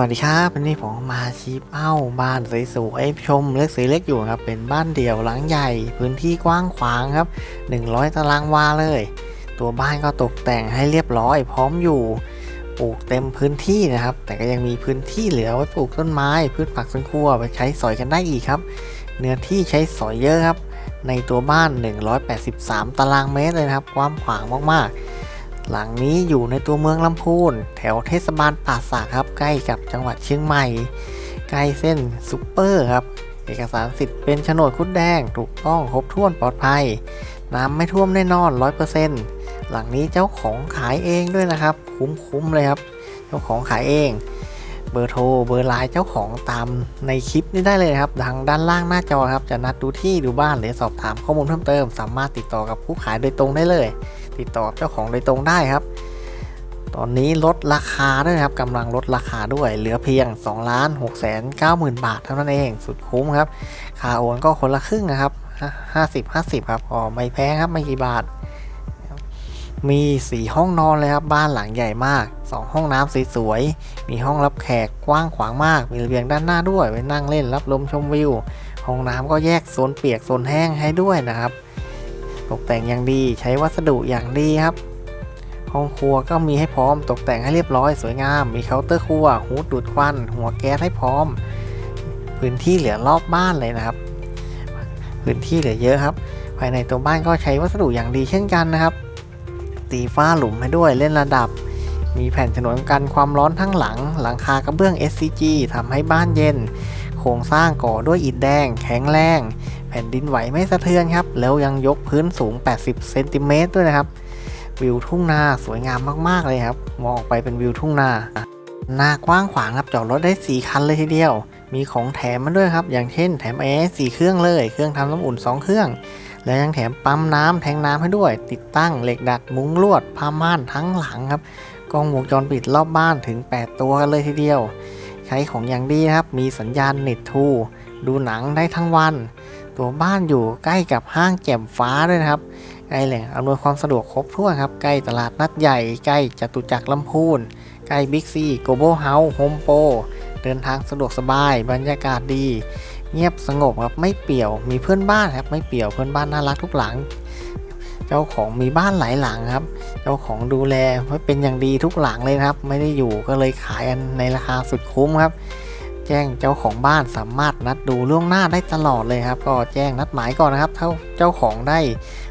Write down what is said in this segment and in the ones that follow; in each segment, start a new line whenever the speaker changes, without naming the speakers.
วัสดีครับวันนี้ผมมาชี้เป้าบ้านสวยๆชมเล็กสีเล็กอยู่ครับ เป็นบ้านเดี่ยวหลังใหญ่ พื้นที่กว้างขวางครับ 100 ตารางวาเลย ตัวบ้านก็ตกแต่งให้เรียบร้อย พร้อมอยู่ปลูกเต็มพื้นที่นะครับ แต่ก็ยังมีพื้นที่เหลือไว้ปลูกต้นไม้ พืชผักสวนครัวไปใช้สอยกันได้อีกครับ เนื้อที่ใช้สอยเยอะครับ ในตัวบ้าน 183 ตารางเมตรเลยนะครับกว้างขวางมากๆ หลังนี้อยู่ในตัวเมืองลำพูน แถวเทศบาลป่าสักครับใกล้กับจังหวัดเชียงใหม่ ใกล้เส้นซุปเปอร์ครับ เอกสารสิทธิ์เป็นโฉนดคุดแดงถูกต้องครบถ้วนปลอดภัย น้ำไม่ท่วมแน่นอน 100%หลังนี้เจ้าของขายเองด้วยนะครับ คุ้มๆเลยครับ เจ้าของขายเอง เบอร์โทรเบอร์ไลน์เจ้าของตามในคลิปนี้ได้เลยครับทางด้านล่างหน้าจอครับจะนัดดูที่ดูบ้านหรือสอบถามข้อมูลเพิ่มเติม สามารถติดต่อกับผู้ขายโดยตรงได้เลย ติดต่อเจ้าของโดยตรงได้ครับ ตอนนี้ลดราคาด้วยครับกำลังลดราคาด้วยเหลือเพียง2ล้าน6แสน9หมื่นบาทเท่านั้นเองสุดคุ้มครับค่าโอนก็คนละครึ่งนะครับ50 50 ครับอ๋อไม่แพงครับไม่กี่บาท มี 4 ห้องนอนเลยครับบ้านหลังใหญ่มาก 2 ห้องน้ำสวยๆ มีห้องรับแขกกว้างขวางมาก มีระเบียงด้านหน้าด้วยไว้นั่งเล่นรับลมชมวิว ห้องน้ำก็แยกโซนเปียกโซนแห้งให้ด้วยนะครับ ตกแต่งอย่างดีใช้วัสดุอย่างดีครับ ห้องครัวก็มีให้พร้อม ตกแต่งให้เรียบร้อยสวยงาม มีเคาน์เตอร์ครัว หูดูดควัน หัวแก๊สให้พร้อม พื้นที่เหลือรอบบ้านเลยนะครับ พื้นที่เหลือเยอะครับ ภายในตัวบ้านก็ใช้วัสดุอย่างดีเช่นกันนะครับีฝ้าหลุมให้ด้วยเล่นระดับ มีแผ่นฉนวนกันความร้อนทั้งหลัง หลังคากระเบื้อง SCG ทำให้บ้านเย็น โครงสร้างก่อด้วยอิฐแดง แข็งแรง แผ่นดินไหวไม่สะเทือนครับ แล้วยังยกพื้นสูง 80 เซนติเมตรด้วยนะครับ วิวทุ่งนาสวยงามมากๆเลยครับ มองออกไปเป็นวิวทุ่งนานากว้างขวางครับจอดรถได้ 4 คันเลยทีเดียว มีของแถมมาด้วยครับ อย่างเช่น แถมแอร์4เครื่องเลย เครื่องทำน้ำอุ่น 2 เครื่อง แล้วยังแถมปั๊มน้ำแทงน้ำให้ด้วย ติดตั้งเหล็กดัดมุ้งลวดผ้าม่านทั้งหลังครับกล้องวงจรปิดรอบบ้านถึง 8 ตัวกันเลยทีเดียว ใช้ของอย่างดีนะครับ มีสัญญาณเน็ตทูดูหนังได้ทั้งวัน ตัวบ้านอยู่ใกล้กับห้างแจ่มฟ้าด้วยนะครับใกล้แหล่งอำนวยความสะดวกครบถ้วนครับ ใกล้ตลาดนัดใหญ่ ใกล้จตุจักรลำพูน ใกล้บิ๊กซีโกลบอลเฮาส์โฮมโปรเดินทางสะดวกสบาย บรรยากาศดี เงียบสงบครับไม่เปี่ยว มีเพื่อนบ้านครับไม่เปี่ยวเพื่อนบ้านน่ารักทุกหลัง เจ้าของมีบ้านหลายหลังครับ เจ้าของดูแลไว้เป็นอย่างดีทุกหลังเลยครับ ไม่ได้อยู่ก็เลยขายกันในราคาสุดคุ้มครับ แจ้งเจ้าของบ้านสามารถนัดดูล่วงหน้าได้ตลอดเลยครับ ก็แจ้งนัดหมายก่อนนะครับถ้าเจ้าของได้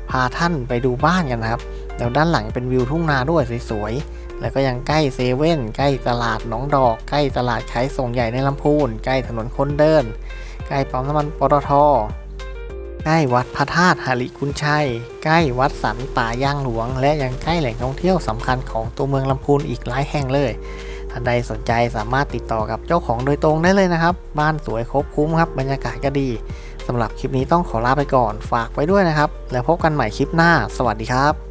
พาท่านไปดูบ้านกันนะครับ แล้วด้านหลังเป็นวิวทุ่งนาด้วยสวยๆ แล้วก็ยังใกล้เซเว่นใกล้ตลาดหนองดอก ใกล้ตลาดขายส่งใหญ่ในลำพูน ใกล้ถนนคนเดิน ใกล้ปั๊มน้ำมันปตท ใกล้วัดพระธาตุหาริคุณชัย ใกล้วัดสันป่าย่างหลวง และยังใกล้แหล่งท่องเที่ยวสำคัญของตัวเมืองลำพูนอีกหลายแห่งเลยท่านใดสนใจสามารถติดต่อกับเจ้าของโดยตรงได้เลยนะครับ บ้านสวยครบคุ้มครับ บรรยากาศก็ดีสำหรับคลิปนี้ต้องขอลาไปก่อนฝากไว้ด้วยนะครับ แล้วพบกันใหม่คลิปหน้า สวัสดีครับ